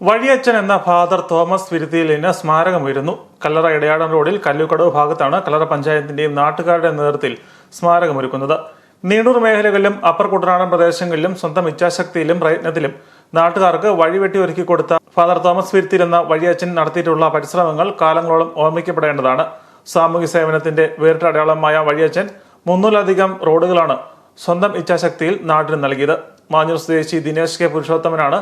വഴിയച്ചൻ എന്ന father Thomas വിരുത്തിയിലിന് സ്മാരകമുയരുന്നു. കല്ലറ ഇടയാടൻ റോഡിൽ കല്ലുകടവ് ഭാഗത്താണ് കല്ലറ പഞ്ചായത്തിന്റെയും നാട്ടുകാരുടെ നേതൃത്വത്തിൽ സ്മാരകമൊരുക്കുന്നത്. നീണ്ടൂർ മേഖലകളിലും അപ്പർ കുട്ടനാടൻ പ്രദേശങ്ങളിലും സ്വന്തം ഇച്ഛാശക്തിയിലും പ്രയത്നത്തിലും നാട്ടുകാർക്ക് വഴിവെട്ടി ഒരുക്കി കൊടുത്ത ഫാദർ തോമസ് വിരുത്തിൽ എന്ന വഴിയച്ചൻ നടത്തിയിട്ടുള്ള പരിശ്രമങ്ങൾ കാലങ്ങളോളം ഓർമ്മിക്കപ്പെടേണ്ടതാണ്. സാമൂഹ്യ സേവനത്തിന്റെ വേറിട്ട അടയാളമായ വഴിയച്ചൻ മുന്നൂറിലധികം റോഡുകളാണ് സ്വന്തം ഇച്ഛാശക്തിയിൽ നാടിന് നൽകിയത്. മാഞ്ഞൂർ സ്വദേശി ദിനേശ് കെ പുരുഷോത്തമനാണ്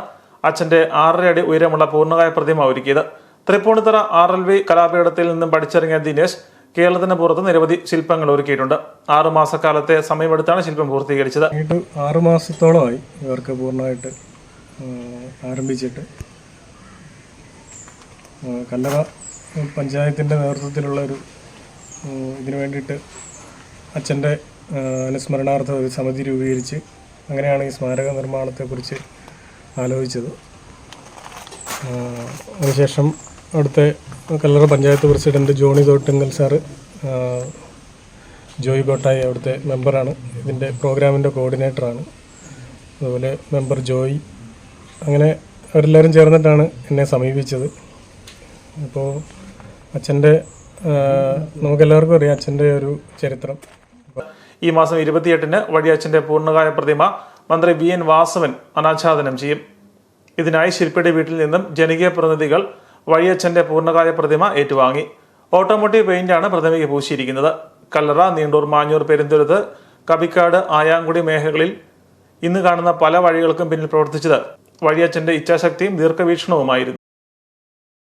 അച്ഛന്റെ ആറര അടി ഉയരമുള്ള പൂർണകായ പ്രതിമ ഒരുക്കിയത്. തൃപ്പൂണിത്തറ ആർ എൽ വി കലാപീഠത്തിൽ നിന്നും പഠിച്ചിറങ്ങിയ ദിനേശ് കേരളത്തിന് പുറത്ത് നിരവധി ശില്പങ്ങൾ ഒരുക്കിയിട്ടുണ്ട്. ആറുമാസക്കാലത്തെ സമയമെടുത്താണ് ശില്പം പൂർത്തീകരിച്ചത്. ആറുമാസത്തോളമായി ആറ് മാസത്തോളമായി ഇവർക്ക് പൂർണമായിട്ട് ആരംഭിച്ചിട്ട് കല്ലറ പഞ്ചായത്തിന്റെ നേതൃത്വത്തിലുള്ള ഒരു ഇതിനു വേണ്ടിയിട്ട് അച്ഛന്റെ അനുസ്മരണാർത്ഥം ഒരു സമിതി രൂപീകരിച്ച് അങ്ങനെയാണ് ഈ സ്മാരക നിർമ്മാണത്തെക്കുറിച്ച് ആലോചിച്ചത്. അതിനുശേഷം അവിടുത്തെ കല്ലറ പഞ്ചായത്ത് പ്രസിഡന്റ് ജോണി തോട്ടുങ്കൽ സാറ് ജോയ് ബോട്ടായി അവിടുത്തെ മെമ്പറാണ്. ഇതിന്റെ പ്രോഗ്രാമിന്റെ കോർഡിനേറ്ററാണ്. അതുപോലെ മെമ്പർ ജോയ്. അങ്ങനെ അവരെല്ലാവരും ചേർന്നിട്ടാണ് എന്നെ സമീപിച്ചത്. അപ്പോൾ അച്ഛന്റെ നമുക്കെല്ലാവർക്കും അറിയാം അച്ഛന്റെ ഒരു ചരിത്രം. ഈ മാസം ഇരുപത്തിയെട്ടിന് വഴിയച്ഛന്റെ പൂർണകായ പ്രതിമ മന്ത്രി വി എൻ വാസവൻ അനാച്ഛാദനം ചെയ്യും. ഇതിനായി ശില്പിയുടെ വീട്ടിൽ നിന്നും ജനകീയ പ്രതിനിധികൾ വഴിയച്ഛന്റെ പൂർണകായ പ്രതിമ ഏറ്റുവാങ്ങി. ഓട്ടോമോട്ടീവ് പെയിന്റാണ് പ്രതിമയ്ക്ക് പൂശിയിരിക്കുന്നത്. കല്ലറ നീണ്ടൂർ മാഞ്ഞൂർ പെരുന്തുരുത്ത് കബിക്കാട് ആയാങ്കുടി മേഖലകളിൽ ഇന്ന് കാണുന്ന പല വഴികൾക്കും പിന്നിൽ പ്രവർത്തിച്ചത് വഴിയച്ഛന്റെ ഇച്ഛാശക്തിയും ദീർഘവീക്ഷണവുമായിരുന്നു.